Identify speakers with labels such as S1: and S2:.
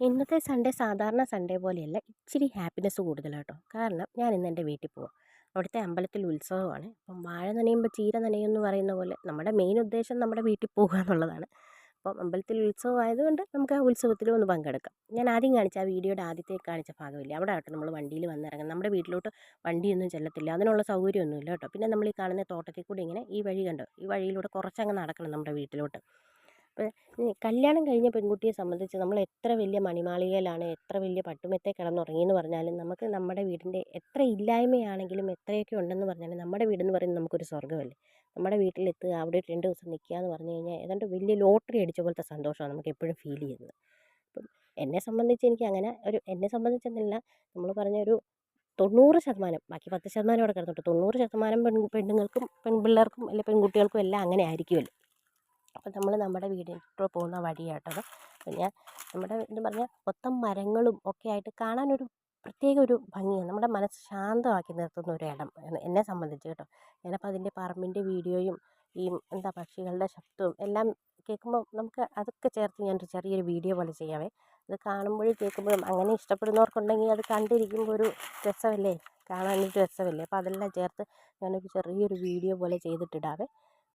S1: ഇന്നത്തെ സൺഡേ സാധാരണ സൺഡേ പോലെയല്ല. ഇച്ചിരി ഹാപ്പിനെസ് കൂടുതലാട്ടോ. കാരണം ഞാൻ ഇന്ന് എന്റെ വീട്ടിൽ പോവാം. അവിടുത്തെ അമ്പലത്തിൽ ഉത്സവമാണ്. അപ്പം വാഴ നനയുമ്പോൾ ചീര നനയും എന്ന് പറയുന്ന പോലെ നമ്മുടെ മെയിൻ ഉദ്ദേശം നമ്മുടെ വീട്ടിൽ പോകുക എന്നുള്ളതാണ്. അപ്പം അമ്പലത്തിൽ ഉത്സവം ആയതുകൊണ്ട് നമുക്ക് ആ ഉത്സവത്തിലും ഒന്ന് പങ്കെടുക്കാം. ഞാൻ ആദ്യം കാണിച്ച ആ വീഡിയോയുടെ ആദ്യത്തെ കാണിച്ച ഭാഗമില്ലേ? അവിടെ ആട്ടോ നമ്മൾ വണ്ടിയിൽ വന്നിറങ്ങും. നമ്മുടെ വീട്ടിലോട്ട് വണ്ടിയൊന്നും ചെല്ലത്തില്ല. അതിനുള്ള സൗകര്യമൊന്നുമില്ല കേട്ടോ. പിന്നെ നമ്മൾ ഈ കാണുന്ന തോട്ടത്തിൽ കൂടി ഇങ്ങനെ ഈ വഴി കണ്ടോ? ഈ വഴിയിലൂടെ കുറച്ചങ്ങ് നടക്കണം നമ്മുടെ വീട്ടിലോട്ട്. കല്യാണം കഴിഞ്ഞ പെൺകുട്ടിയെ സംബന്ധിച്ച് നമ്മൾ എത്ര വലിയ മണിമാളികയിലാണ് എത്ര വലിയ പട്ടുമെത്തയിൽ കിടന്നുറങ്ങിയെന്ന് പറഞ്ഞാലും നമുക്ക് നമ്മുടെ വീടിന്റെ എത്ര ഇല്ലായ്മയാണെങ്കിലും എത്രയൊക്കെ ഉണ്ടെന്ന് പറഞ്ഞാലും നമ്മുടെ വീടെന്ന് പറയുന്നത് നമുക്കൊരു സ്വർഗമല്ലേ. നമ്മുടെ വീട്ടിലെത്തുക അവിടെ ഒരു രണ്ട് ദിവസം നിൽക്കുക എന്ന് പറഞ്ഞു കഴിഞ്ഞാൽ ഏതാണ്ട് വലിയ ലോട്ടറി അടിച്ച പോലത്തെ സന്തോഷമാണ് നമുക്ക് എപ്പോഴും ഫീൽ ചെയ്യുന്നത്. അപ്പം എന്നെ സംബന്ധിച്ച് എനിക്ക് അങ്ങനെ ഒരു എന്നെ സംബന്ധിച്ചെന്നല്ല നമ്മൾ പറഞ്ഞ ഒരു തൊണ്ണൂറ് ശതമാനം ബാക്കി പത്ത് ശതമാനം അവിടെ കിടന്നിട്ട് തൊണ്ണൂറ് ശതമാനം പെൺ പെണ്ണുങ്ങൾക്കും പെൺപിള്ളേർക്കും അല്ലെങ്കിൽ പെൺകുട്ടികൾക്കും എല്ലാം അങ്ങനെ ആയിരിക്കുമല്ലോ. അപ്പം നമ്മൾ നമ്മുടെ വീട്ടിലോട്ട് പോകുന്ന വഴിയാട്ടത് പിന്നെ നമ്മുടെ എന്ന് പറഞ്ഞാൽ മൊത്തം മരങ്ങളും ഒക്കെ ആയിട്ട് കാണാനൊരു പ്രത്യേക ഒരു ഭംഗിയാണ് നമ്മുടെ മനസ്സ് ശാന്തമാക്കി നിർത്തുന്ന ഒരു ഇടം എന്നെ സംബന്ധിച്ച് കേട്ടോ. ഞാനപ്പോൾ അതിന്റെ പറമ്പിന്റെ വീഡിയോയും ഈ എന്താ പക്ഷികളുടെ ശബ്ദവും എല്ലാം കേൾക്കുമ്പോൾ നമുക്ക് അതൊക്കെ ചേർത്ത് ഞാനൊരു ചെറിയൊരു വീഡിയോ പോലെ ചെയ്യാവേ. അത് കാണുമ്പോഴും കേൾക്കുമ്പോഴും അങ്ങനെ ഇഷ്ടപ്പെടുന്നവർക്കുണ്ടെങ്കിൽ അത് കണ്ടിരിക്കുമ്പോൾ ഒരു രസമല്ലേ? കാണാനൊരു രസമല്ലേ? അപ്പോൾ അതെല്ലാം ചേർത്ത് ഞാനൊരു ചെറിയൊരു വീഡിയോ പോലെ ചെയ്തിട്ടിടാവേ.